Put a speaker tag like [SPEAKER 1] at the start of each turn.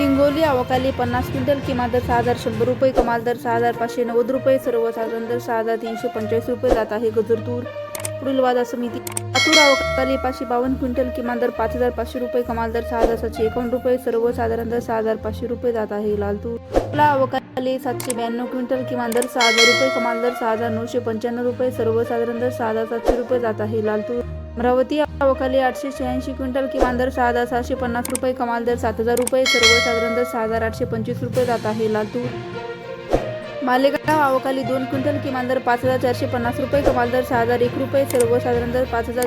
[SPEAKER 1] हिंगोली अवकाली पन्नास क्विंटल किमान दर सहा हजार शंभर रुपये कमाल दर सहा हजार पाचशे नव्वद रुपये सर्वसाधारण दर सहा हजार तीनशे पंचेचाळीस रुपये जात आहे गजरतूर पुढील बाजार समिती लातूर अवकाली पाचशे बावन्न क्विंटल किमान दर पाच हजार पाचशे रुपये कमाल दर सहा हजार सातशे एकावन्न रुपये सर्वसाधारण दर सहा हजार पाचशे रुपये जात आहे लालतूर अकोला ला अवकाली सातशे ब्याण्णव क्विंटल किमान दर सहा हजार रुपये कमाल दर सहा हजार नऊशे पंच्याण्णव रुपये सर्वसाधारण दर सहा हजार सातशे रुपये जात आहे लालतूर अमरावती अवकाली आठशे शहाऐंशी क्विंटल किमान दर सहा हजार सहाशे पन्नास रुपये कमाल दर सात हजार रुपये सर्वसाधारण दर सहा हजार आठशे पंचवीस रुपये जात आहे लातूर मालेगाव अवकाली दोन क्विंटल किमान दर पाच हजार चारशे पन्नास रुपये कमाल दर सहा हजार एक रुपये सर्वसाधारण दर पाच हजार